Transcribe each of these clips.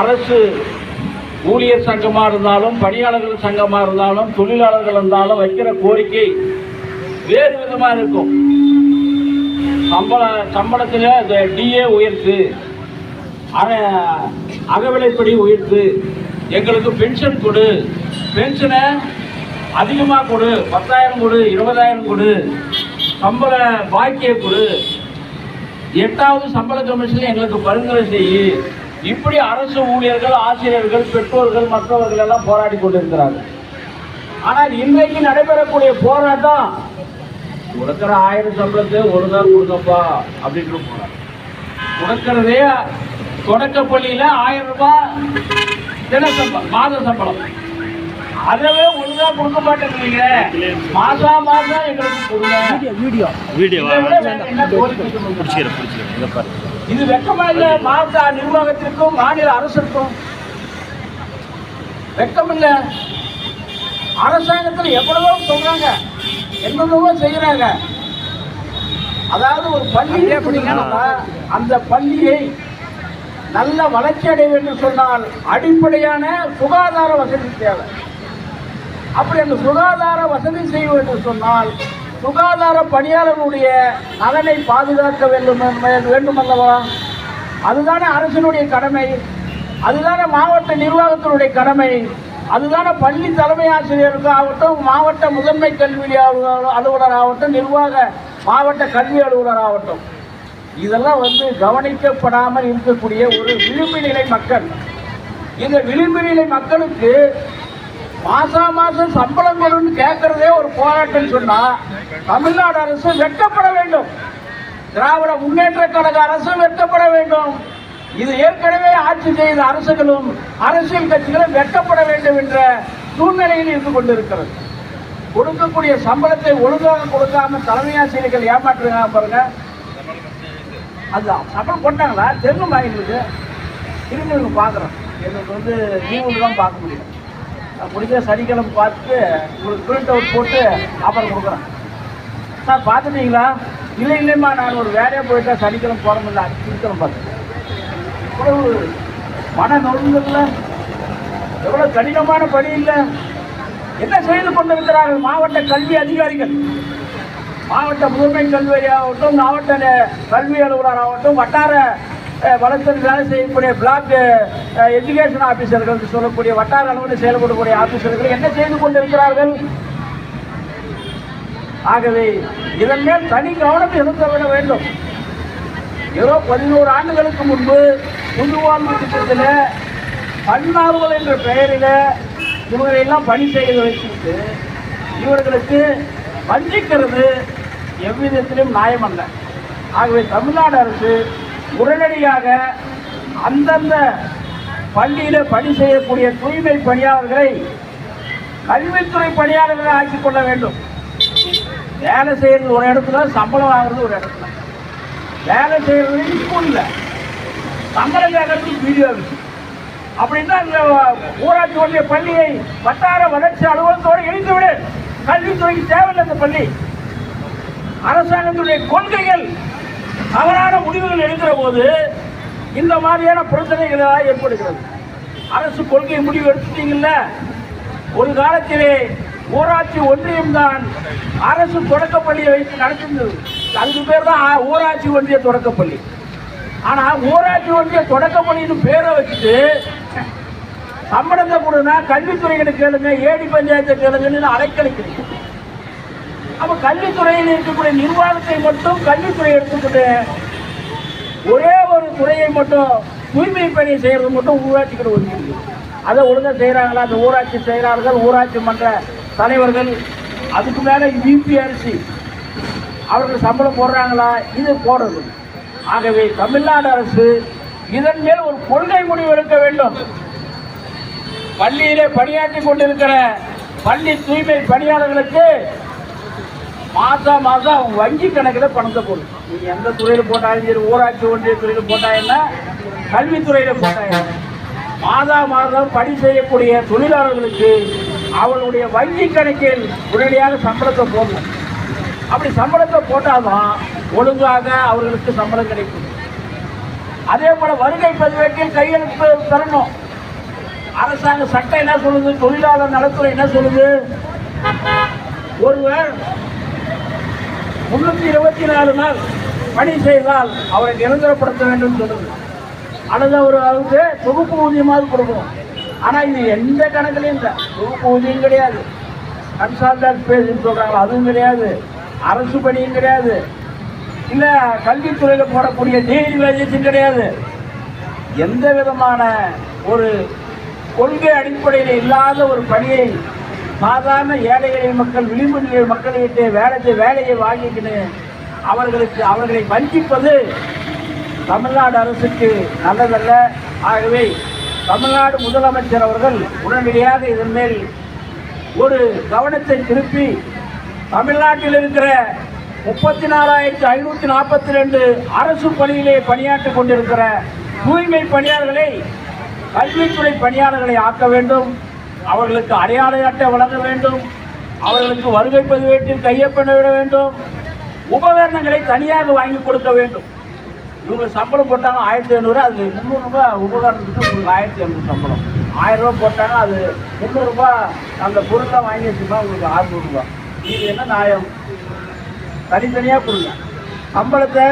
அரசு ஊழியர் சங்கமாக இருந்தாலும் பணியாளர்கள் சங்கமாக இருந்தாலும் தொழிலாளர்கள் இருந்தாலும் வைக்கிற கோரிக்கை வேறு விதமாக இருக்கும். சம்பள சம்பளத்தில் டிஏ உயர்த்து அகவிலைப்படி உயர்த்து எங்களுக்கு பென்ஷன் கொடு. பென்ஷனை அதிகமாக கொடு. பத்தாயிரம் கொடு இருபதாயிரம் கொடு. சம்பள பாக்கிய கொடு. எட்டாவது சம்பள கமிஷன் எங்களுக்கு பரிந்துரை செய்யு. இப்படி அரசு ஊழியர்கள் ஆசிரியர்கள் பெற்றோர்கள் மற்றவர்கள் எல்லாம் போராடி கொண்டிருக்கிறார்கள். ஆனால் இன்றைக்கு நடைபெறக்கூடிய போராட்டம் கொடுக்கிற ஆயிரம் சம்பளத்தை ஒரு நாள் கொடுங்கப்பா அப்படின்னு போறாங்க கொடுக்கறதே தொடக்க பள்ளியில ஆயிரம் ரூபாய் தின சம்பளம் மாத சம்பளம். அதவே ஒழுங்கா கொடுக்க மாட்டேங்கிறீங்க மாசா மாசம் எங்களுக்கு கொடுங்க. வீடியோ இதை விட வேற என்ன கோரிக்கை சொல்லுங்க? பிடிச்சிக்கிறேன் பிடிச்சிக்கிறேன். இதை வெக்கமா இல்ல மாவட்ட நிர்வாகத்திற்கும் மாநில அரசிற்கும் வெக்கம் இல்ல. அரசாங்கத்தில் எவ்வளவோ சொல்றாங்க என்னென்னவோ செய்யறாங்க. அதாவது ஒரு பள்ளி அப்படின்னா அந்த பள்ளியை நல்ல வளர்ச்சி அடைய வேண்டும் சொன்னால் அடிப்படையான சுகாதார வசதி தேவை. அப்படி அந்த சுகாதார வசதி செய்ய வேண்டும் சொன்னால் சுகாதார பணியாளர்களுடைய நலனை பாதுகாக்க வேண்டும் வேண்டும் அல்லவா அதுதானே அரசினுடைய கடமை. அதுதானே மாவட்ட நிர்வாகத்தினுடைய கடமை. அதுதானே பள்ளி தலைமை ஆசிரியருக்கு ஆகட்டும் மாவட்ட முதன்மை கல்வி அலுவலர் ஆகட்டும் நிர்வாக மாவட்ட கல்வி அலுவலர் ஆகட்டும். இதெல்லாம் வந்து கவனிக்கப்படாமல் இருக்கக்கூடிய ஒரு விளிம்பு நிலை மக்கள். இந்த விளிம்பு நிலை மக்களுக்கு மாசா மாசம் சம்பளம் கொடுன்னு கேட்கறதே ஒரு போராட்டம் சொன்னா தமிழ்நாடு அரசு வெட்டப்பட வேண்டும். திராவிட முன்னேற்ற கழக அரசு வெட்டப்பட வேண்டும். இது ஏற்கனவே ஆட்சி செய்த அரசுகளும் அரசியல் கட்சிகளும் வெட்டப்பட வேண்டும் என்ற சூழ்நிலையில் இருந்து கொண்டிருக்கிறது. கொடுக்கக்கூடிய சம்பளத்தை ஒழுங்காக கொடுக்காம தலைமை ஆசிரியர்கள் ஏமாற்றுறாங்க பாருங்க. அதுதான் சம்பளம் போட்டாங்களா? தெரியுமா எங்களுக்கு திரும்ப பார்க்குறோம் எங்களுக்கு வந்து லீவு தான் பார்க்க முடியும். முடிஞ்ச சனிக்கிழமை பார்த்துட்டு உங்களுக்கு பிரிண்ட் அவுட் போட்டு அப்புறம் கொடுக்குறேன். சார் பார்த்துட்டீங்களா? இல்லை இல்லைம்மா நான் ஒரு வேலையாக போயிட்டா சனிக்கிழமை போட முடியல சனிக்கிழமை பார்த்தேன் இவ்வளவு மன நொறுங்கல்ல எவ்வளோ கடினமான பணி இல்லை. என்ன செய்து கொண்டிருக்கிறார்கள் மாவட்ட கல்வி அதிகாரிகள்? மாவட்ட முதன்மை கல்வி ஆகட்டும் மாவட்ட கல்வி அலுவலர் ஆகட்டும் வட்டார அஹ், வேலை செய்யக்கூடிய பிளாக் எஜுகேஷன் ஆஃபீஸர்கள் சொல்லக்கூடிய வட்டார அளவில் செயல்படக்கூடிய ஆஃபீஸர்கள் என்ன செய்து கொண்டிருக்கிறார்கள்? ஆகவே இதன் மேல் தனி கவனம் செலுத்த விட வேண்டும். ஏதோ பதினோரு ஆண்டுகளுக்கு முன்பு புதுவாழ்வு திட்டத்தில் பன்னார்வல் என்ற பெயரில் இவர்களெல்லாம் எல்லாம் பணி செய்ய வைத்துட்டு இவர்களுக்கு வஞ்சிக்கிறது எவ்விதத்திலும் நியாயமல்ல. ஆகவே தமிழ்நாடு அரசு உடனடியாக அந்தந்த பள்ளியில் பணி செய்யக்கூடிய தூய்மை பணியாளர்களை கல்வித்துறை பணியாளர்களை ஆக்கிக் கொள்ள வேண்டும். வேலை செய்யறது ஒரு இடத்துல சம்பளம் வாங்குறது ஒரு இடத்துல. வேலை செய்யறது ஸ்கூலில் சம்பளம் கேட்கறது வீடியோ அப்படின்னா இந்த ஊராட்சி ஒன்றிய பள்ளியை வட்டார வளர்ச்சி அலுவலகத்தோடு இணைத்து கல்வித்துறைக்கு தேவையில்லை இந்த பள்ளி. அரசாங்கத்துடைய கொள்கைகள் தவறான முடிவுகள் எடுக்கிற போது இந்த மாதிரியான பிரச்சனைகள் எல்லாம் ஏற்படுகிறது. அரசு கொள்கை முடிவு எடுத்துட்டீங்கல்ல? ஒரு காலத்திலே ஊராட்சி ஒன்றியம் தான் அரசு தொடக்கப்பள்ளியை வைத்து நடத்திருந்தது. அதுக்கு பேர் தான் ஊராட்சி ஒன்றிய தொடக்கப்பள்ளி. ஆனால் ஊராட்சி ஒன்றிய தொடக்கப்பள்ளின்னு பேரை வச்சுட்டு சம்பளத்தை கொடுனா கல்வித்துறைகளை கேளுங்க ஏடி பஞ்சாயத்தை கேளுங்கன்னு அலைக்கழிக்கிறீங்க நம்ம கல்வித்துறையில் இருக்கக்கூடிய நிர்வாகத்தை மட்டும் கல்வித்துறை எடுத்துக்கிட்டு ஒரே ஒரு துறையை மட்டும் தூய்மை பணியை செய்கிறது மட்டும் ஊராட்சிக்கிட்ட ஒதுக்கி அதை ஒழுங்காக செய்கிறாங்களா அந்த ஊராட்சி செயலாளர்கள் ஊராட்சி மன்ற தலைவர்கள் அதுக்கு மேலே யூபிஆர்சி அவர்கள் சம்பளம் போடுறாங்களா? இது போடுறது. ஆகவே தமிழ்நாடு அரசு இதன் மேல் ஒரு கொள்கை முடிவு எடுக்க வேண்டும். பள்ளியிலே பணியாற்றி கொண்டிருக்கிற பள்ளி தூய்மை பணியாளர்களுக்கு மாசம் மாசம் அவங்க வங்கி கணக்கில் பணத்தை போடும் நீங்கள் எந்த துறையில் போட்டாலும் சரி ஊராட்சி ஒன்றிய துறையில் போட்டா என்ன? கல்வித்துறையில என்ன? மாதா மாதம் பணி செய்யக்கூடிய தொழிலாளர்களுக்கு அவர்களுடைய வங்கி கணக்கில் உடனடியாக சம்பளத்தை போடணும். அப்படி சம்பளத்தை போட்டால்தான் ஒழுங்காக அவர்களுக்கு சம்பளம் கிடைக்கும். அதே போல் வருகை பதிவேட்டில் கையெழுத்து தரணும். அரசாங்க சட்டம் என்ன சொல்லுது? தொழிலாளர் நலத்துறை என்ன சொல்லுது? ஒருவர் முன்னூத்தி இருபத்தி நாலு நாள் பணி செய்தால் அவரை நிரந்தரப்படுத்த வேண்டும் சொல்லுது அல்லது அவர் அவருக்கு தொகுப்பு ஊதியமாவது கொடுக்கணும். ஆனால் இது எந்த கணக்குலையும் இல்லை. தொகுப்பு ஊதியம் கிடையாது. கன்சால்டன்ட் பேசுன்னு சொல்றாங்களா அதுவும் கிடையாது. அரசு பணியும் கிடையாது. இல்லை கல்வித்துறையில் போடக்கூடிய டெய்லி வேஜஸும் கிடையாது. எந்த விதமான ஒரு கொள்கை அடிப்படையில் இல்லாத ஒரு பணியை சாதாரண ஏழை எளிய மக்கள் விளிம்பு நிலை மக்கள்கிட்ட வேலை வேலையை வாங்கிக்கின்னு அவர்களுக்கு அவர்களை வஞ்சிப்பது தமிழ்நாடு அரசுக்கு நல்லதல்ல. ஆகவே தமிழ்நாடு முதலமைச்சர் அவர்கள் உடனடியாக இதன் மேல் ஒரு கவனத்தை திருப்பி தமிழ்நாட்டில் இருக்கிற முப்பத்தி நாலாயிரத்தி ஐநூற்றி நாற்பத்தி ரெண்டு அரசு பணியிலே பணியாற்றிக் கொண்டிருக்கிற தூய்மை பணியாளர்களை கல்வித்துறை பணியாளர்களை ஆக்க வேண்டும். அவர்களுக்கு அடையாள அட்டை வழங்க வேண்டும். அவர்களுக்கு வருகை பதிவேட்டில் கையொப்பமிட விட வேண்டும். உபகரணங்களை தனியாக வாங்கி கொடுக்க வேண்டும். இவங்க சம்பளம் போட்டாலும் ஆயிரத்தி ஐநூறு அது முந்நூறுரூபா உபகரணத்துக்கு உங்களுக்கு ஆயிரத்தி ஐநூறு சம்பளம். ஆயிரம் ரூபா போட்டாலும் அது முந்நூறுரூபா அந்த பொருளை வாங்கி வச்சுருந்தா உங்களுக்கு அறுநூறுபா இது என்ன? நியாயம் தனித்தனியாக கொடுங்க. சம்பளத்தை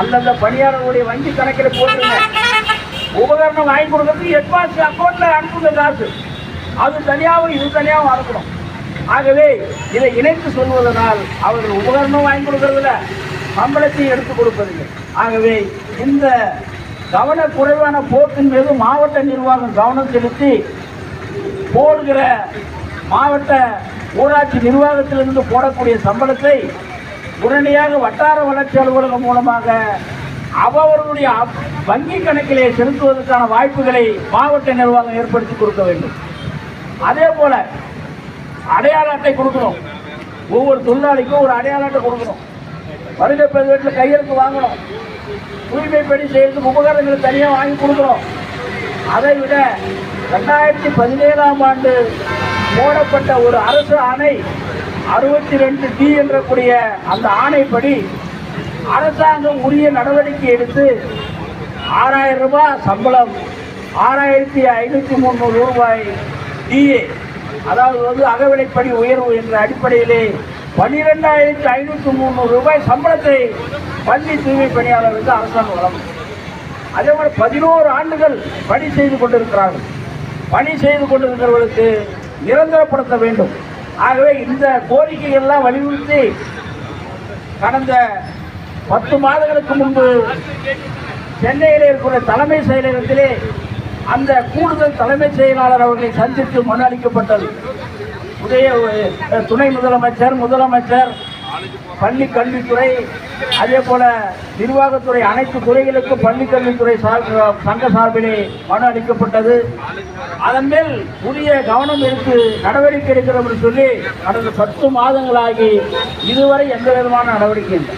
அந்தந்த பணியாளர்களுடைய வங்கி கணக்கில் போட்டுருங்க. உபகரணம் வாங்கி கொடுக்கறதுக்கு அட்வான்ஸ் அக்கௌண்ட்டில் அனுப்புங்க காசு. அது தனியாகவும் இது தனியாகவும் அறக்கணும் ஆகவே இதை இணைத்து சொல்வதனால் அவர்கள் உபகரணம் வாங்கி கொடுக்கறதில்ல சம்பளத்தையும் எடுத்து கொடுப்பதில்லை. ஆகவே இந்த கவன குறைவான போக்கின் மீது மாவட்ட நிர்வாகம் கவனம் செலுத்தி போடுகிற மாவட்ட ஊராட்சி நிர்வாகத்திலிருந்து போடக்கூடிய சம்பளத்தை உடனடியாக வட்டார வளர்ச்சி அலுவலகம் மூலமாக அவர்களுடைய அப்- வங்கி கணக்கிலே செலுத்துவதற்கான வாய்ப்புகளை மாவட்ட நிர்வாகம் ஏற்படுத்தி கொடுக்க வேண்டும். அதே போல அடையாள அட்டை கொடுக்கணும். ஒவ்வொரு தொழிலாளிக்கும் ஒரு அடையாள அட்டை கொடுக்கணும். வருகை பதிவேட்டில் கையெழுத்து வாங்கணும். தூய்மை பணி செய்யறதுக்கு உபகரணங்களை தனியாக வாங்கி கொடுக்குறோம் அதை விட ரெண்டாயிரத்தி பதினேழாம் ஆண்டு போடப்பட்ட ஒரு அரசு ஆணை அறுபத்தி ரெண்டு டி என்றக்கூடிய அந்த ஆணைப்படி அரசாங்கம் உரிய நடவடிக்கை எடுத்து ஆறாயிரம் ரூபாய் சம்பளம் ஆறாயிரத்தி ஐநூற்றி முந்நூறு ரூபாய் டிஏ அதாவது வந்து அகவிலைப்படி உயர்வு என்ற அடிப்படையிலே பன்னிரெண்டாயிரத்தி ஐநூற்றி முந்நூறு ரூபாய் சம்பளத்தை பள்ளி தூய்மை பணியாளர்களுக்கு அரசாங்கம் வழங்கும். அதே மாதிரி பதினோரு ஆண்டுகள் பணி செய்து கொண்டிருக்கிறார்கள். பணி செய்து கொண்டிருக்கிறவர்களுக்கு நிரந்தரப்படுத்த வேண்டும். ஆகவே இந்த கோரிக்கைகள்லாம் வலியுறுத்தி கடந்த பத்து மாதங்களுக்கு முன்பு சென்னையில் இருக்கிற தலைமை செயலகத்திலே அந்த கூடுதல் தலைமைச் செயலாளர் அவர்களை சந்தித்து மனு அளிக்கப்பட்டது உதய துணை முதலமைச்சர் முதலமைச்சர் பள்ளி கல்வித்துறை அதே போல நிர்வாகத்துறை அனைத்து துறைகளுக்கும் பள்ளி கல்வித்துறை சங்க சார்பிலே மனு அளிக்கப்பட்டது அதன் மேல் உரிய கவனம் எடுத்து நடவடிக்கை எடுக்கிறோம் என்று சொல்லி கடந்த பத்து மாதங்களாகி இதுவரை எந்த விதமான நடவடிக்கை இல்லை.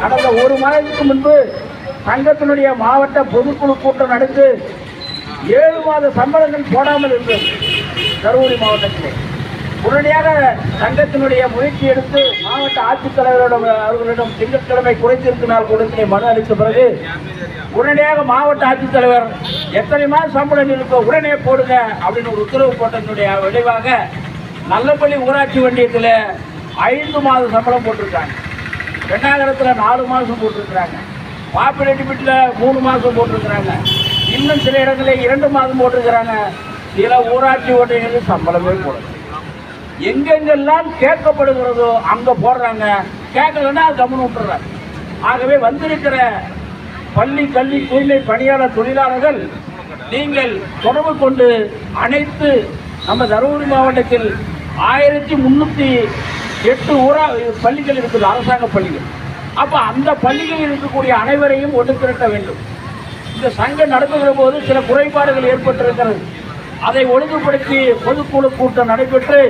கடந்த ஒரு மாதத்துக்கு முன்பு சங்கத்தினுடைய மாவட்ட பொதுக்குழு கூட்டம் நடந்து ஏழு மாத சம்பளங்கள் போடாமல் இருந்தது தருமபுரி மாவட்டத்திலே. உடனடியாக சங்கத்தினுடைய முயற்சி எடுத்து மாவட்ட ஆட்சித்தலைவரிடம் அவர்களிடம் திங்கட்கிழமை குறைத்திருக்கு நாள் கூட்டத்திலே மனு அளித்த பிறகு உடனடியாக மாவட்ட ஆட்சித்தலைவர் எத்தனை மாதம் சம்பளம் இருக்கோ உடனே போடுங்க அப்படின்னு ஒரு உத்தரவு போட்டதனுடைய விளைவாக நல்லப்பள்ளி ஊராட்சி ஒன்றியத்தில் ஐந்து மாத சம்பளம் போட்டிருக்காங்க. வெண்ணாகரத்தில் நாலு மாதம் போட்டிருக்கிறாங்க. பாப்பிரெட்டிப்பட்டில் மூணு மாதம் போட்டிருக்கிறாங்க. இன்னும் சில இடங்களில் இரண்டு மாதம் போட்டிருக்கிறாங்க சில ஊராட்சி ஒன்றியங்களுக்கு சம்பளமே போடுது எங்கெங்கெல்லாம் கேட்கப்படுகிறதோ அங்கே போடுறாங்க. கேட்கலன்னா கவனம் விட்டுறாங்க. ஆகவே வந்திருக்கிற பள்ளி கல்வி தூய்மை பணியாளர் தொழிலாளர்கள் நீங்கள் தொடர்பு கொண்டு அனைத்து நம்ம தருமபுரி மாவட்டத்தில் ஆயிரத்தி முந்நூற்றி எட்டு ஊரா பள்ளிகள் இருக்குது அரசாங்க பள்ளிகள். அப்போ அந்த பள்ளிகளில் இருக்கக்கூடிய அனைவரையும் ஒன்று திரட்ட வேண்டும். இந்த சங்கம் நடத்துகிற போது சில குறைபாடுகள் ஏற்பட்டிருக்கிறது. அதை ஒழுங்குபடுத்தி பொதுக்குழு கூட்டம் நடைபெற்று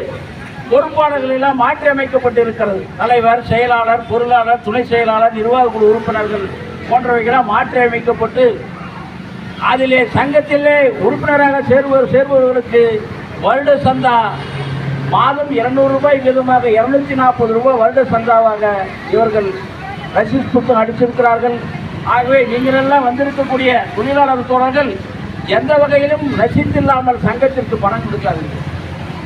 பொறுப்பாளர்கள் எல்லாம் மாற்றி அமைக்கப்பட்டிருக்கிறது தலைவர் செயலாளர் பொருளாளர் துணை செயலாளர் நிர்வாக குழு உறுப்பினர்கள் போன்றவைகளாக மாற்றி அமைக்கப்பட்டு அதிலே சங்கத்திலே உறுப்பினராக சேர்வர் சேர்பவர்களுக்கு வருட சந்தா மாதம் இருநூறு ரூபாய் இரநூத்தி இருநூத்தி நாற்பது ரூபாய் வருட சந்தாவாக இவர்கள் ரசீஸ் புத்தகம் அடிச்சிருக்கிறார்கள் ஆகவே நீங்கள் எல்லாம் வந்திருக்கக்கூடிய தொழிலாளர் தோழர்கள் எந்த வகையிலும் ரசித்தில்லாமல் சங்கத்திற்கு பணம் கொடுக்காதீங்க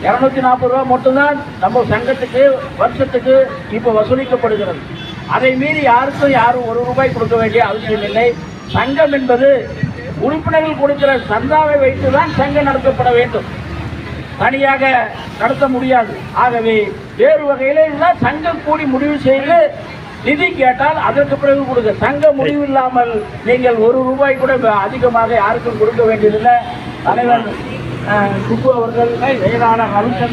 இரநூத்தி நாற்பது ரூபா மட்டும்தான் நம்ம சங்கத்துக்கு வருஷத்துக்கு இப்போ வசூலிக்கப்படுகிறது. அதை மீறி யாருக்கும் யாரும் ஒரு ரூபாய் கொடுக்க வேண்டிய அவசியம் இல்லை. சங்கம் என்பது உறுப்பினர்கள் கொடுக்கிற சந்தாவை வைத்துதான் சங்கம் நடத்தப்பட வேண்டும். தனியாக நடத்த முடியாது. ஆகவே வேறு வகையில் சங்கம் கூடி முடிவு செய்து நிதி கேட்டால் அதற்கு பிறகு கொடுங்க. தங்க முடிவு இல்லாமல் நீங்கள் ஒரு ரூபாய் கூட அதிகமாக யாருக்கும் கொடுக்க வேண்டியதில்லை. தலைவர் குப்பு அவர்கள் செயலாளர் ரவிச்சந்திரன்